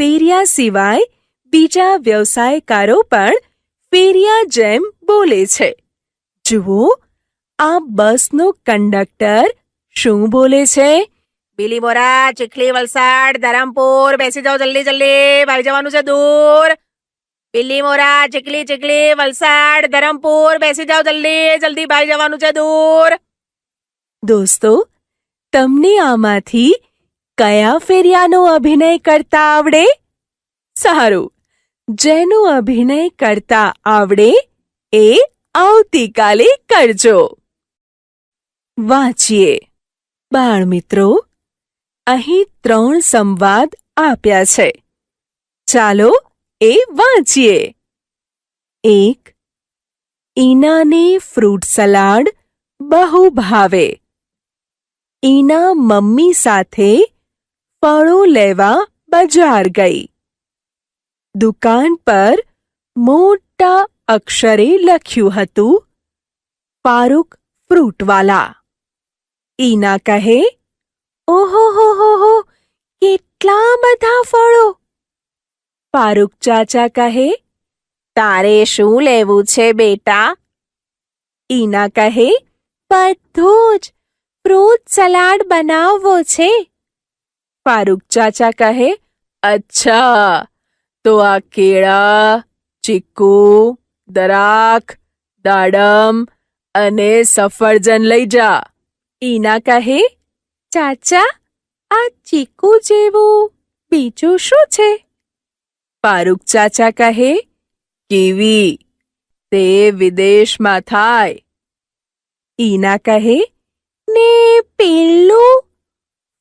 ફેરિયા સિવાય બીજા વ્યવસાયકારો પણ ફેરિયા જેમ બોલે છે. જુઓ, આ બસનો કંડક્ટર શું બોલે છે? બીલી મોરા ચીખલી વલસાડ, ધરમપુર, બેસી જાઓ જલ્દી જલ્દી, ભાઈ જવાનું છે દૂર. બિલ્લી મોરા ચીખલી ચીખલી, વલસાડ, ધરમપુર, બેસી જાઓ જલ્દી જલ્દી, ભાઈ જવાનું છે દૂર. દોસ્તો, તમને આમાંથી કયા ફેરિયાનો અભિનય કરતા આવડે? સારું. જેનો અભિનય કરતા આવડે એ આવતીકાલે કરજો. વાંચીએ. બાળમિત્રો અહીં ત્રણ સંવાદ આપ્યા છે. ચાલો એ વાંચીએ. એક, ઈનાને ફ્રૂટ સલાડ બહુ ભાવે. ઈના મમ્મી સાથે ફળો લેવા બજાર ગઈ. દુકાન પર મોટા અક્ષરે લખ્યું હતું, ફારૂક ફ્રૂટવાલા. ઈના કહે, ઓહો હો, કેટલા બધા ફળો. ફારૂક ચાચા કહે, તારે શું લેવું છે, બેટા? ઈના કહે, બધું જ ફ્રૂટ સલાડ બનાવવો છે. ફારૂક ચાચા કહે અચ્છા તો આ કેળા ચીકુ દરાખ દાડમ અને સફરજન લઈ જા ઈના કહે ચાચા આ ચીકુ જેવું બીજું શું છે ફારૂક ચાચા કહે કીવી તે વિદેશમાં થાય ઈના કહે ને પેલું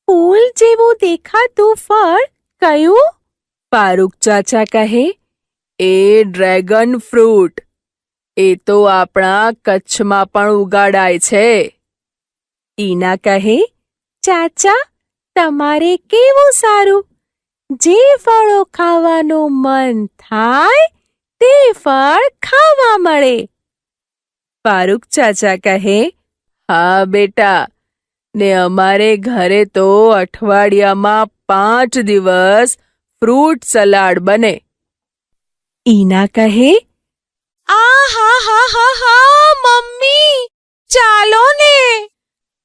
ફૂલ જેવું દેખાતું ફળ કયું? ફારૂક ચાચા કહે એ ડ્રેગન ફ્રૂટ. એ તો આપણા કચ્છમાં પણ ઉગાડાય છે. ઈના કહે ચાચા તમારે કેવું સારું? જે ફળો ખાવાનું મન થાય તે ફળ ખાવા મળે. ફારૂક ચાચા કહે હા બેટા ને અમારે ઘરે તો અઠવાડિયામાં પાંચ દિવસ ફ્રૂટ સલાડ બને. ઈના કહે આ હા હા હા હા મમ્મી ચાલો ને.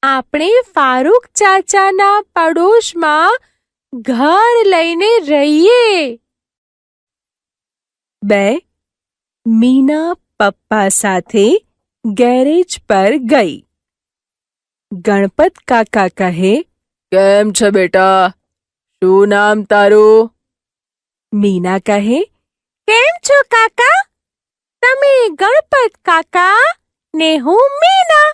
આપણે ફારૂક ચાચાના પડોશમાં ઘર લઈને રહીએ. બે મીના પપ્પા સાથે ગેરેજ પર ગઈ. ગણપત કાકા કહે કેમ છે બેટા શું નામ તારું મીના કહે કેમ છો કાકા તમે ગણપત કાકા ને હું મીના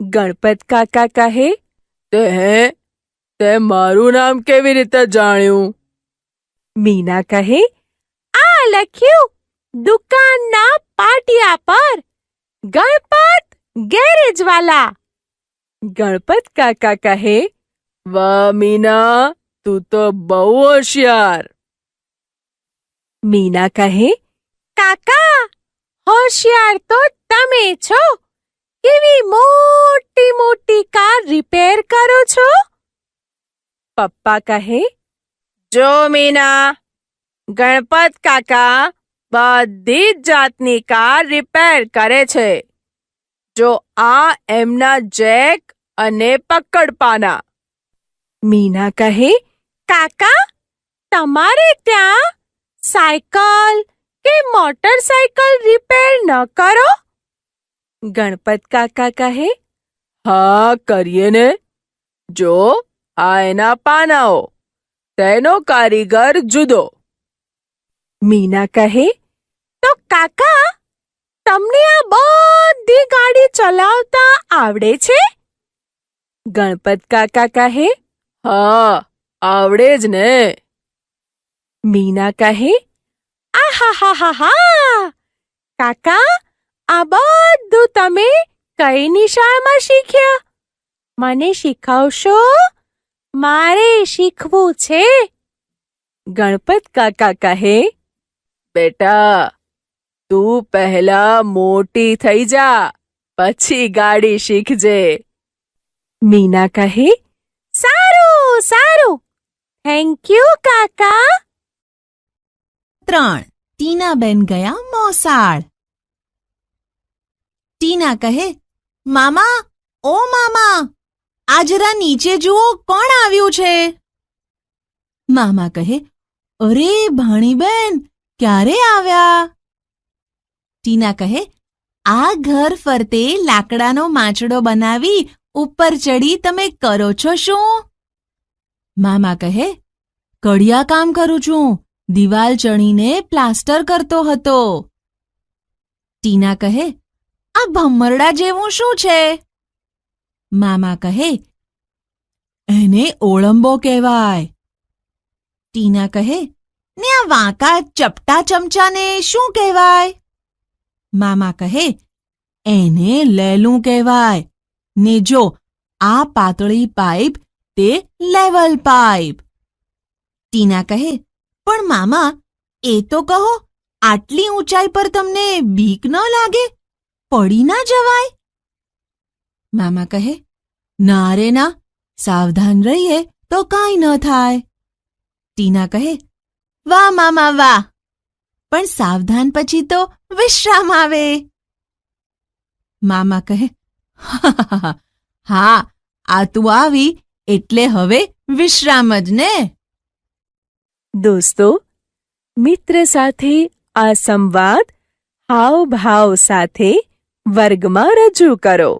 ગણપત કાકા કહે તે હે તે મારું નામ કેવી રીતે જાણ્યું મીના કહે આ લખ્યું દુકાનના પાટિયા પર ગણપત ગેરેજ વાલા ગણપત કાકા કહે, વાહ, મીના, તું તો બહુ હોશિયાર. મીના કહે, કાકા, હોશિયાર તો તમે છો. કેવી મોટી મોટી કાર રિપેર કરો છો? પપ્પા કહે, જો, મીના, ગણપત કાકા બધી જ જાતની કાર રિપેર કરે છે. જો આ એમના જેક અને પકડપાના. મીના કહે, કાકા, તમારે ત્યાં સાયકલ કે મોટરસાયકલ રિપેર ન કરો? ગણપત કાકા કહે, હા, કરીએ ને. જો આ એના પાનાઓ, તેનો કારીગર જુદો. મીના કહે, તો કાકા, તમને આ બધી ચલાવતા આવડે છે? ગણપત કાકા કહે, હા, આવડે જ ને. મીના કહે આ હા હા હા હા. કાકા, આ બધું તમે કઈ નિશાળમાં શીખ્યા? મને શીખવશો? મારે શીખવું છે. ગણપત કાકા કહે, બેટા, તું પહેલા મોટી થઈ જા. પછી ગાડી શીખજે. મીના કહે સારું સારું. થેન્ક યુ કાકા. ત્રણ. ટીનાબેન ગયા મોસાળ. ટીના કહે મામા ઓ મામા આ જરા નીચે જુઓ કોણ આવ્યું છે? મામા કહે અરે ભાણીબેન ક્યારે આવ્યા? ટીના કહે આ ઘર ફરતે લાકડાનો માંચડો બનાવી ઉપર ચડી તમે કરો છો શું? મામા કહે, કડિયા કામ કરું છું. દિવાલ ચણીને પ્લાસ્ટર કરતો હતો. ટીના કહે, આ ભમરડા જેવું શું છે? મામા કહે, એને ઓળંબો કહેવાય. ટીના કહે, ને આ વાંકા ચપટા ચમચાને શું કહેવાય? મામા કહે, એને લેલું કહેવાય. ને જો આ પાતળી પાઇપ તે લેવલ પાઇપ. ટીના કહે, પણ મામા, એ તો કહો, આટલી ઊંચાઈ પર તમને બીક ન લાગે? પડી ના જવાય? મામા કહે, ના રે ના, સાવધાન રહીએ તો કાંઈ ન થાય. ટીના કહે, વાહ મામા, વાહ! પણ સાવધાન પછી તો વિશ્રામ આવે. મામા કહે, હા આ તું આવી, એટલે હવે વિશ્રામ જ ને. દોસ્તો, મિત્ર સાથે આ સંવાદ હાવભાવ સાથે વર્ગમાં રજૂ કરો.